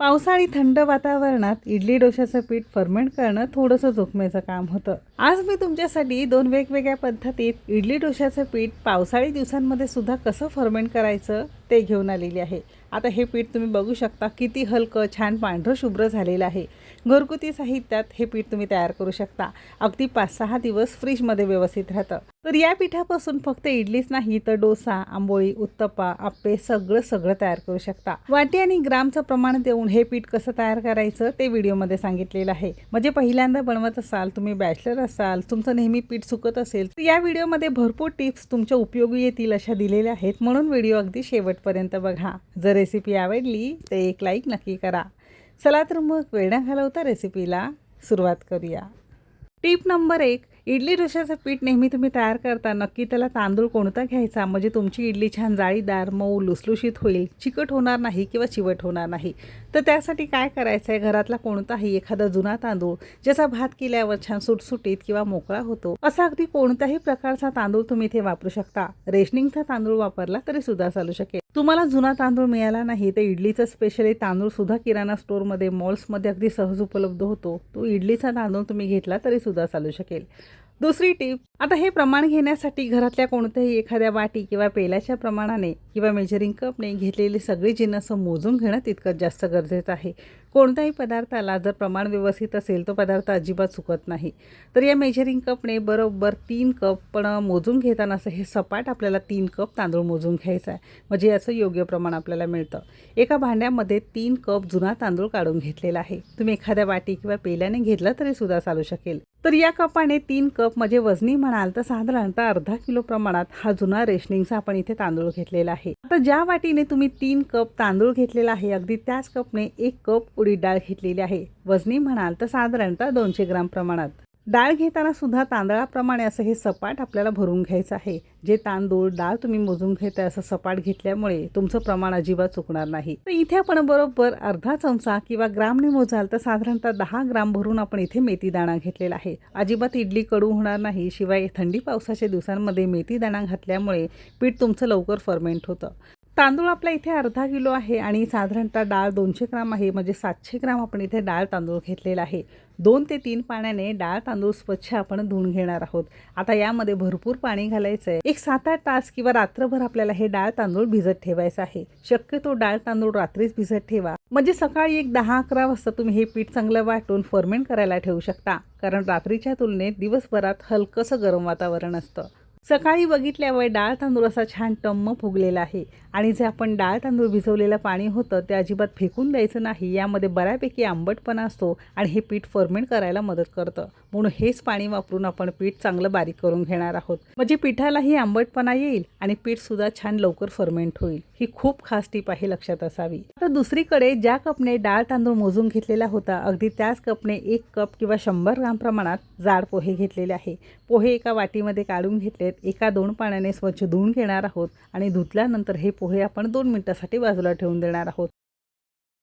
पावसाळी थंड वातावरणात इडली डोशाचं पीठ फर्मेंट करणं थोडंसं जोखमेचं काम होतं. आज मी तुमच्यासाठी दोन वेगवेगळ्या पद्धतीत इडली डोशाचं पीठ पावसाळी दिवसांमध्ये सुद्धा कसं फर्मेंट करायचं ते घेऊन आलेली आहे. आता हे पीठ तुम्ही बघू शकता किती हलकं छान पांढरं शुभ्र झालेलं आहे. घरगुती साहित्यात हे पीठ तुम्ही तयार करू शकता. अगदी पाच सहा दिवस फ्रीजमध्ये व्यवस्थित राहतं. तर या पिठापासून फक्त इडलीच नाही तर डोसा आंबोळी उत्तप्पा आप्पे सगळं सगळं तयार करू शकता. वाटी आणि ग्रामचं प्रमाण देऊन हे पीठ कसं तयार करायचं ते व्हिडिओमध्ये सांगितलेलं आहे. म्हणजे पहिल्यांदा बनवत असाल तुम्ही बॅचलर असाल तुमचं नेहमी पीठ सुकत असेल तर या व्हिडिओमध्ये भरपूर टिप्स तुमच्या उपयोगी येतील अशा दिलेल्या आहेत. म्हणून व्हिडिओ अगदी शेवट शेवटपर्यंत बघा. जर रेसिपी आवडली तर एक लाईक नक्की करा. चला तर मग वेळ घालवता रेसिपीला सुरुवात करूया. टीप नंबर एक इडली डोशाचं पीठ नेहमी तुम्ही तयार करता नक्की त्याला तांदूळ कोणता घ्यायचा? म्हणजे तुमची इडली छान जाळीदार मऊ लुसलुशीत होईल चिकट होणार नाही किंवा चिवट होणार नाही. तर त्यासाठी काय करायचं आहे घरातला कोणताही एखादा जुना तांदूळ ज्याचा भात केल्यावर छान सुटसुटीत किंवा मोकळा होतो असा अगदी कोणताही प्रकारचा तांदूळ तुम्ही इथे वापरू शकता. रेशनिंगचा तांदूळ वापरला तरी सुद्धा चालू शकेल. तुम्हाला जुना तांदूळ मिळाला नाही तर इडलीचा स्पेशली तांदूळ सुद्धा किराणा स्टोअरमध्ये मॉल्समध्ये अगदी सहज उपलब्ध होतो. तो इडलीचा तांदूळ तुम्ही घेतला तरी सुद्धा चालू शकेल. दुसरी टीप आता हे प्रमाण घेण्यासाठी घरातल्या कोणत्याही एखाद्या वाटी किंवा पेल्याच्या प्रमाणाने किंवा मेजरिंग कपने घेतलेली सगळी जिनसं मोजून घेणं तितकंच जास्त गरजेचं आहे. कोणत्याही पदार्थाला जर प्रमाण व्यवस्थित असेल तो पदार्थ अजिबात चुकत नाही. तर या मेजरिंग कपने बरोबर तीन कप पण मोजून घेताना असं हे सपाट आपल्याला तीन कप तांदूळ मोजून घ्यायचं आहे. म्हणजे याचं योग्य प्रमाण आपल्याला मिळतं. एका भांड्यामध्ये तीन कप जुना तांदूळ काढून घेतलेला आहे. तुम्ही एखाद्या वाटी किंवा पेल्याने घेतला तरी सुद्धा चालू शकेल. तर या कपाने तीन कप म्हणजे वजनी म्हणाल तर साधारणतः अर्धा किलो प्रमाणात हा जुना रेशनिंगचा आपण इथे तांदूळ घेतलेला आहे. आता ज्या वाटीने तुम्ही तीन कप तांदूळ घेतलेला आहे अगदी त्याच कपने एक कप उडीद डाळ घेतलेली आहे. वजनी म्हणाल तर साधारणतः दोनशे ग्राम प्रमाणात. डाळ घेताना सुद्धा तांदळाप्रमाणे असं हे सपाट आपल्याला भरून घ्यायचं आहे. जे तांदूळ डाळ तुम्ही मोजून घेताय असं सपाट घेतल्यामुळे तुमचं प्रमाण अजिबात चुकणार नाही. तर इथे आपण बरोबर अर्धा चमचा किंवा ग्रामने मोजाल तर साधारणतः दहा ग्राम भरून आपण इथे मेथी दाणा घेतलेला आहे. अजिबात इडली कडू होणार नाही शिवाय थंडी पावसाच्या दिवसांमध्ये मेथी दाणा घातल्यामुळे पीठ तुमचं लवकर फर्मेंट होतं. तांदूळ आपला इथे अर्धा किलो आहे आणि साधारणतः डाळ दोनशे ग्राम आहे म्हणजे सातशे ग्राम आपण इथे डाळ तांदूळ घेतलेला आहे. दोन ते तीन पाण्याने डाळ तांदूळ स्वच्छ आपण धुवून घेणार आहोत. आता यामध्ये भरपूर पाणी घालायचं आहे एक सात आठ तास किंवा रात्रभर आपल्याला हे डाळ तांदूळ भिजत ठेवायचं आहे. शक्यतो डाळ तांदूळ रात्रीच भिजत ठेवा. म्हणजे सकाळी एक दहा अकरा वाजता तुम्ही हे पीठ चांगलं वाटून फर्मेंट करायला ठेवू शकता. कारण रात्रीच्या तुलनेत दिवसभरात हलकंसं गरम वातावरण असतं. सकाळी बघितल्यावर डाळ तांदूळ असा छान टम्म फुगलेला आहे. आणि जे आपण डाळ तांदूळ भिजवलेलं पाणी होतं ते अजिबात फेकून द्यायचं नाही. यामध्ये बऱ्यापैकी आंबटपणा असतो आणि हे पीठ फर्मेंट करायला मदत करतं. म्हणून हेच पाणी वापरून आपण पीठ चांगलं बारीक करून घेणार आहोत. म्हणजे पिठालाही आंबटपणा येईल आणि पीठ सुद्धा छान लवकर फर्मेंट होईल. ही खूप खास टीप आहे लक्षात असावी. तर दुसरीकडे ज्या कपने डाळ तांदूळ मोजून घेतलेला होता अगदी त्याच कपने एक कप किंवा शंभर ग्राम प्रमाणात जाड पोहे घेतलेले आहे. पोहे एका वाटीमध्ये काढून घेतलेत एका दोन पाण्याने स्वच्छ धुवून घेणार आहोत आणि धुतल्यानंतर हे पोहे आपण दोन मिनिटासाठी बाजूला ठेवून देणार आहोत.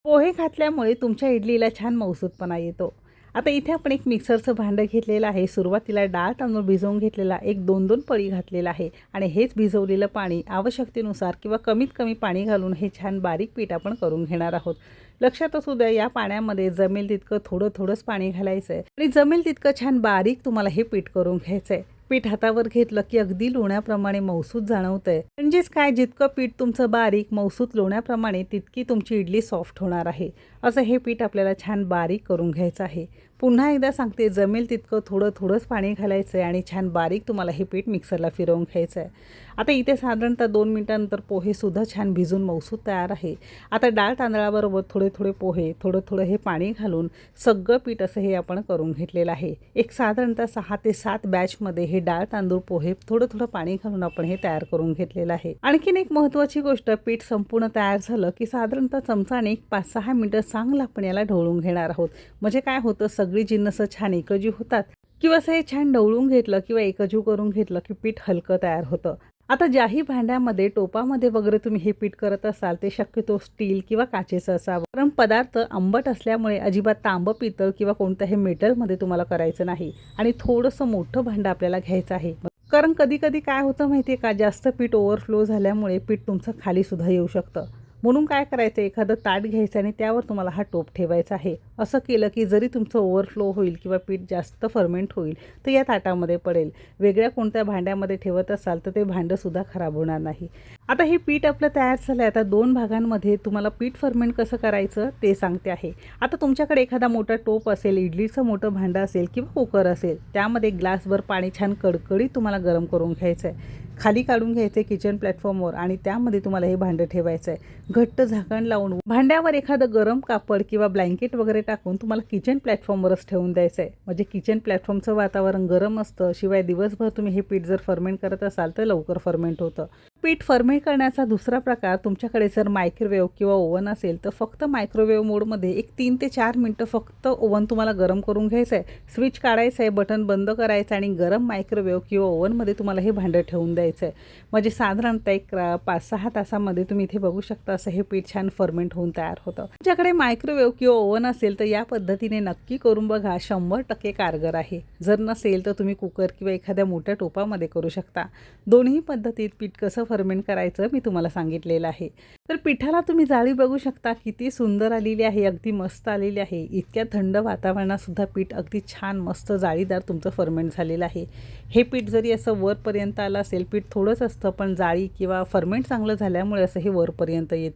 पोहे घातल्यामुळे तुमच्या इडलीला छान मौसूदपणा येतो. आता इथे आपण एक मिक्सरचं भांडं घेतलेलं आहे. सुरुवातीला डाळ तांदूळ भिजवून घेतलेला एक दोन दोन पळी घातलेला आहे आणि हेच भिजवलेलं पाणी आवश्यकतेनुसार किंवा कमीत कमी पाणी घालून हे छान बारीक पीठ आपण करून घेणार आहोत. लक्षात असू द्या या पाण्यामध्ये जमेल तितकं थोडं थोडंच पाणी घालायचं आहे आणि जमेल तितकं छान बारीक तुम्हाला हे पीठ करून घ्यायचं आहे पीठ हातावर घेतलं की अगदी लोण्याप्रमाणे मौसूद जाणवतंय. म्हणजेच काय जितकं पीठ तुमचं बारीक मौसूत लोण्याप्रमाणे तितकी तुमची इडली सॉफ्ट होणार आहे. असं हे पीठ आपल्याला छान बारीक करून घ्यायचं आहे. पुन्हा एकदा सांगते जमेल तितकं थोडं थोडंच पाणी घालायचं आहे आणि छान बारीक तुम्हाला हे पीठ मिक्सरला फिरवून घ्यायचं आहे आता इथे साधारणतः दोन मिनटानंतर पोहेसुद्धा छान भिजून मौसूद तयार आहे. आता डाळ तांदळाबरोबर थोडे थोडे पोहे थोडं थोडं हे पाणी घालून सगळं पीठ असं हे आपण करून घेतलेलं आहे. एक साधारणतः सहा ते सात बॅचमध्ये हे डाळ तांदूळ पोहे थोडं थोडं पाणी घालून आपण हे तयार करून घेतलेलं आहे. आणखीन एक महत्त्वाची गोष्ट पीठ संपूर्ण तयार झालं की साधारणतः चमचाने एक पाच सहा मिनटं चांगलं आपण याला ढवळून घेणार आहोत. म्हणजे काय होतं सगळी जिन्नसं छान एकजीव होतात किंवा असं हे छान ढवळून घेतलं किंवा एकजीव करून घेतलं की पीठ हलकं तयार होतं. आता ज्याही भांड्यामध्ये टोपामध्ये वगैरे तुम्ही हे पीठ करत असाल ते शक्यतो स्टील किंवा काचेचं असावं. कारण पदार्थ आंबट असल्यामुळे अजिबात तांब पितळ किंवा कोणत्याही मेटलमध्ये तुम्हाला करायचं नाही. आणि थोडंसं मोठं भांडं आपल्याला घ्यायचं आहे. कारण कधी कधी काय होतं माहिती आहे का जास्त पीठ ओव्हरफ्लो झाल्यामुळे पीठ तुमचं खाली सुद्धा येऊ शकतं. म्हणून काय करायचं? एखादं ताट घ्यायचं आणि त्यावर तुम्हाला हा टोप ठेवायचा आहे. असं केलं की जरी तुमचं ओव्हरफ्लो होईल किंवा पीठ जास्त फर्मेंट होईल तर या ताटामध्ये पडेल. वेगळ्या कोणत्या भांड्यामध्ये ठेवत असाल तर ते भांडंसुद्धा खराब होणार नाही. आता हे पीठ आपलं तयार झालं आहे आता दोन भागांमध्ये तुम्हाला पीठ फर्मेंट कसं करायचं ते सांगते आहे. आता तुमच्याकडे एखादा मोठा टोप असेल इडलीचं मोठं भांडं असेल किंवा कुकर असेल त्यामध्ये ग्लासभर पाणी छान कडकडीत तुम्हाला गरम करून घ्यायचं आहे खाली काढून घ्यायचं आहे किचन प्लॅटफॉर्मवर आणि त्यामध्ये तुम्हाला हे भांडं ठेवायचं आहे घट्ट झाकण लावून भांड्यावर एखादं गरम कापड किंवा ब्लँकेट वगैरे टाकून तुम्हाला किचन प्लॅटफॉर्मवरच ठेवून द्यायचं आहे. म्हणजे किचन प्लॅटफॉर्मचं वातावरण गरम असतं शिवाय दिवसभर तुम्ही हे पीठ जर फर्मेंट करत असाल तर लवकर फर्मेंट होतं. पीठ फर्मेंट करण्याचा दुसरा प्रकार तुमच्याकडे जर मायक्रोवेव्ह किंवा ओव्हन असेल तर फक्त मायक्रोवेव्ह मोडमध्ये एक तीन ते चार मिनटं फक्त ओव्हन तुम्हाला गरम करून घ्यायचं आहे. स्विच काढायचं आहे बटन बंद करायचं आणि गरम मायक्रोवेव्ह किंवा ओव्हनमध्ये तुम्हाला हे भांडं ठेवून द्यायचं आहे. म्हणजे साधारणतः एक पाच सहा तासामध्ये तुम्ही इथे बघू शकता असं हे पीठ छान फर्मेंट होऊन तयार होतं. तुमच्याकडे मायक्रोवेव्ह किंवा ओव्हन असेल तर या पद्धतीने नक्की करून बघा. शंभर टक्के कारगर आहे. जर नसेल तर तुम्ही कुकर किंवा एखाद्या मोठ्या टोपामध्ये करू शकता. दोन्ही पद्धतीत पीठ कसं फर्मेंट करायचं मी तुम्हाला सांगितलेलं आहे. तर पिठाला तुम्ही जाळी बघू शकता. किती सुंदर आलेली आहे अगदी मस्त आलेली आहे. इतक्या थंड वातावरणात सुद्धा पीठ अगदी छान मस्त जाळीदार तुमचं फर्मेंट झालेलं आहे. हे पीठ जरी असं वरपर्यंत आलं असेल पीठ थोडंच असतं पण जाळी किंवा फर्मेंट चांगलं झाल्यामुळे असं हे वरपर्यंत येतं.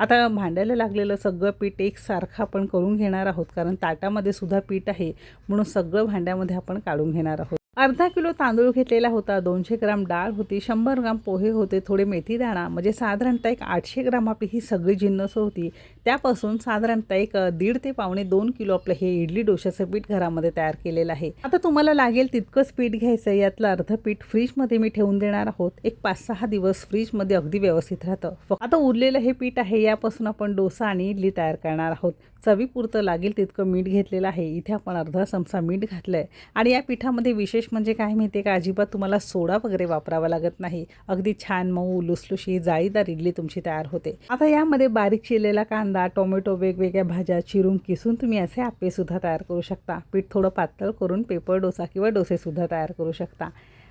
आता भांड्याला लागलेलं सगळं पीठ एकसारखं आपण करून घेणार आहोत कारण ताटामध्ये सुद्धा पीठ आहे म्हणून सगळं भांड्यामध्ये आपण काढून घेणार आहोत. अर्धा किलो तांदूळ घेतलेला होता दोनशे ग्राम डाळ होती शंभर ग्राम पोहे होते थोडे मेथी दाणा म्हणजे साधारणतः एक आठशे ग्राम आपली ही सगळी जिन्नस होती त्यापासून साधारणतः एक दीड ते पावणे दोन किलो आपलं हे इडली डोशाचं पीठ घरामध्ये तयार केलेलं आहे. आता तुम्हाला लागेल तितकंच पीठ घ्यायचं आहे. यातलं अर्ध पीठ फ्रीजमध्ये मी ठेवून देणार आहोत. एक पाच सहा दिवस फ्रीजमध्ये अगदी व्यवस्थित राहतं. आता उरलेलं हे पीठ आहे यापासून आपण डोसा आणि इडली तयार करणार आहोत. चवीपुरतं लागेल तितकं मीठ घेतलेलं आहे. इथे आपण अर्धा चमचा मीठ घातलं आहे आणि या पिठामध्ये विशेष म्हणजे काय माहिती का? अजिबात तुम्हाला सोडा वगैरे वापरावा लागत नाही. अगदी छान मऊ लुसलुशी जाळीदार इडली तुमची तयार होते. आता यामध्ये बारीक चिरलेला कांदा टोमॅटो वेगवेगळ्या भाज्या चिरून किसून तुम्ही असे आप्पेसुद्धा तयार करू शकता. पीठ थोडं पातळ करून पेपर डोसा किंवा डोसेसुद्धा तयार करू शकता.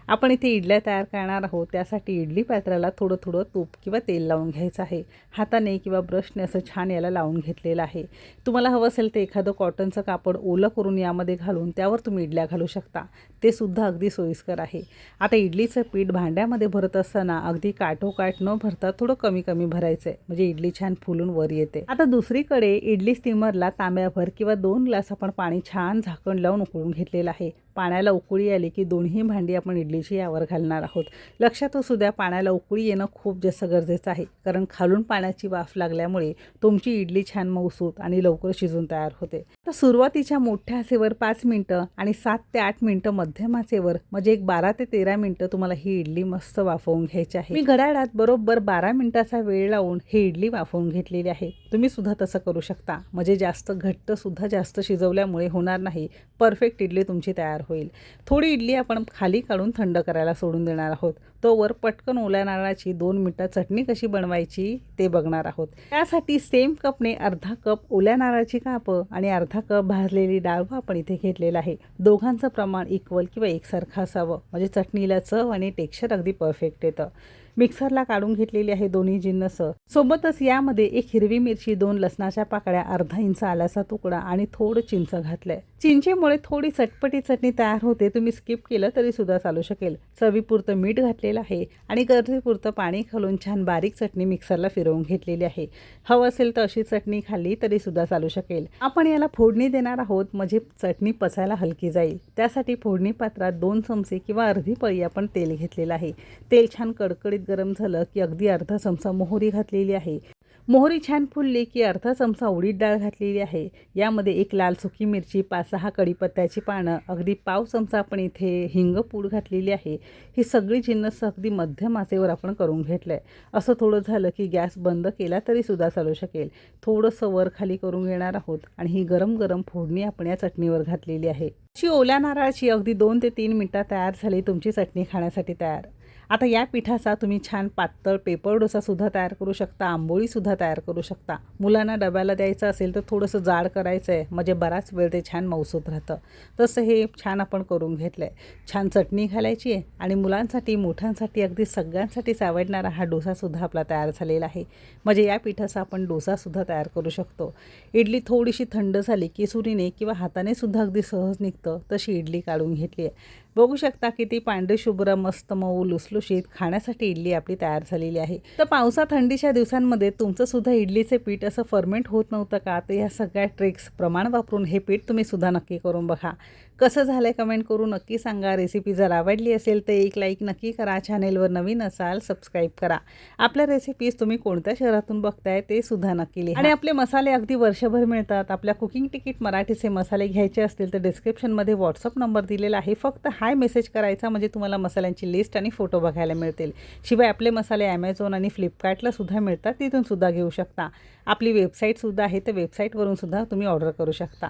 आपण इथे इडल्या तयार करणार आहोत. त्यासाठी इडली पात्राला थोडं थोडं तूप किंवा तेल लावून घ्यायचं आहे. हाताने किंवा ब्रशने असं छान याला लावून घेतलेलं आहे. तुम्हाला हवं असेल तर एखादं कॉटनचं कापड ओलं करून यामध्ये घालून त्यावर तुम्ही इडल्या घालू शकता. ते सुद्धा अगदी सोयीस्कर आहे. आता इडलीचं पीठ भांड्यामध्ये भरत असताना अगदी काठोकाठ न भरता थोडं कमी कमी भरायचं आहे म्हणजे इडली छान फुलून वर येते. आता दुसरीकडे इडली स्टीमरला तांब्याभर किंवा दोन ग्लास आपण पाणी छान झाकण लावून उकळून घेतलेलं आहे. पाण्याला उकळी आली की दोन्ही भांडी आपण इडली इडलीची यावर घालणार आहोत. लक्षात असू द्या पाण्याला उकळी येणं खूप जास्त गरजेचं आहे. कारण खालून पाण्याची वाफ लागल्यामुळे तुमची इडली छान मऊसूत आणि लवकर शिजून तयार होते. तर सुरुवातीच्या मोठ्या आचेवर पाच मिनटं आणि सात ते आठ मिनटं मध्यम आचेवर म्हणजे एक बारा ते तेरा मिनटं तुम्हाला ही इडली मस्त वाफवून घ्यायची आहे. मी घड्याळात बरोबर बारा मिनिटाचा वेळ लावून ही इडली वाफवून घेतलेली आहे. तुम्ही सुद्धा तसं करू शकता. म्हणजे जास्त घट्ट सुद्धा जास्त शिजवल्यामुळे होणार नाही. परफेक्ट इडली तुमची तयार होईल. थोडी इडली आपण खाली काढून थंड थंड करायला सोडून देणार आहोत. तोवर पटकन ओल्या नारळाची दोन मिनटं चटणी कशी बनवायची ते बघणार आहोत. त्यासाठी सेम कपने अर्धा कप ओल्या नारळाची कापं आणि अर्धा कप भाजलेली डाळ आपण इथे घेतलेला आहे. दोघांचं प्रमाण इक्वल किंवा एकसारखं असावं. म्हणजे चटणीला चव आणि टेक्स्चर अगदी परफेक्ट येतं. मिक्सरला काढून घेतलेली आहे दोन्ही जिन्नस. सोबतच यामध्ये एक हिरवी मिरची दोन लसणाच्या पाकळ्या अर्धा इंच आल्याचा तुकडा आणि थोडं चिंच घातलंय. चिंचेमुळे थोडी चटपटी चटणी तयार होते. तुम्ही स्किप केलं तरी सुद्धा चालू शकेल. चवीपुरतं मीठ घातलेलं आहे आणि गरजेपुरतं पाणी घालून छान बारीक चटणी मिक्सरला फिरवून घेतलेली आहे. हवं असेल तर अशी चटणी खाल्ली तरी सुद्धा चालू शकेल. आपण याला फोडणी देणार आहोत. म्हणजे चटणी पचायला हलकी जाईल. त्यासाठी फोडणी पात्रात दोन चमचे किंवा अर्धी पळी आपण तेल घेतलेलं आहे. तेल छान कडकडीत गरम झालं की अगदी अर्धा चमचा मोहरी घातलेली आहे. मोहरी छान फुलली की अर्धा चमचा उडीद डाळ घातलेली आहे. यामध्ये एक लाल सुकी मिरची पाच सहा कढीपत्त्याची पानं अगदी पाव चमचा आपण इथे हिंग पूड घातलेली आहे. ही सगळी जिन्नस अगदी मध्यम आचेवर आपण करून घेतलं आहे असं थोडं झालं की गॅस बंद केला तरी सुद्धा चालू शकेल. थोडंसं वर खाली करून घेणार आहोत आणि ही गरम गरम फोडणी आपण या चटणीवर घातलेली आहे. अशी ओल्या नारळाची अगदी दोन ते तीन मिनटात तयार झाली तुमची चटणी खाण्यासाठी तयार. आता या पिठाचा तुम्ही छान पातळ पेपर डोसासुद्धा तयार करू शकता आंबोळीसुद्धा तयार करू शकता. मुलांना डब्याला द्यायचं असेल तर थोडंसं जाड करायचं आहे म्हणजे बराच वेळ ते छान मौसूत राहतं. तसं हे छान आपण करून घेतलं आहे छान चटणी घालायची आहे आणि मुलांसाठी मोठ्यांसाठी अगदी सगळ्यांसाठीच आवडणारा हा डोसासुद्धा आपला तयार झालेला आहे. म्हणजे या पिठाचा आपण डोसासुद्धा तयार करू शकतो. इडली थोडीशी थंड झाली की सुरीने किंवा हाताने सुद्धा अगदी सहज निघतं तशी इडली काढून घेतली आहे. बघू शकता किती पांढरी शुभ्र मस्त मऊ लुसलुशीत खाण्यासाठी इडली आपली तयार झालेली आहे. तर पावसा थंडीच्या दिवसांमध्ये तुमचं सुद्धा इडलीचे पीठ असं फर्मेंट होत नव्हतं का? तर ह्या सगळ्या ट्रिक्स प्रमाण वापरून हे पीठ तुम्ही सुद्धा नक्की करून बघा. कसं झालं आहे कमेंट करून नक्की सांगा. रेसिपी जर आवडली असेल तर एक लाईक नक्की करा. चॅनेलवर नवीन असाल सबस्क्राईब करा. आपल्या रेसिपीज तुम्ही कोणत्या शहरातून बघताय ते सुद्धा नक्की लिहा. आणि आपले मसाले अगदी वर्षभर मिळतात. आपल्या कुकिंग तिकीट मराठीचे मसाले घ्यायचे असतील तर डिस्क्रिप्शनमध्ये व्हॉट्सअप नंबर दिलेला आहे. फक्त हाय मेसेज करायचा म्हणजे तुम्हाला मसाल्यांची लिस्ट आणि फोटो बघायला मिळतील. शिवाय आपले मसाले ॲमेझॉन आणि फ्लिपकार्टला सुद्धा मिळतात. तिथून सुद्धा घेऊ शकता. आपली वेबसाईटसुद्धा आहे. तर वेबसाईटवरून सुद्धा तुम्ही ऑर्डर करू शकता.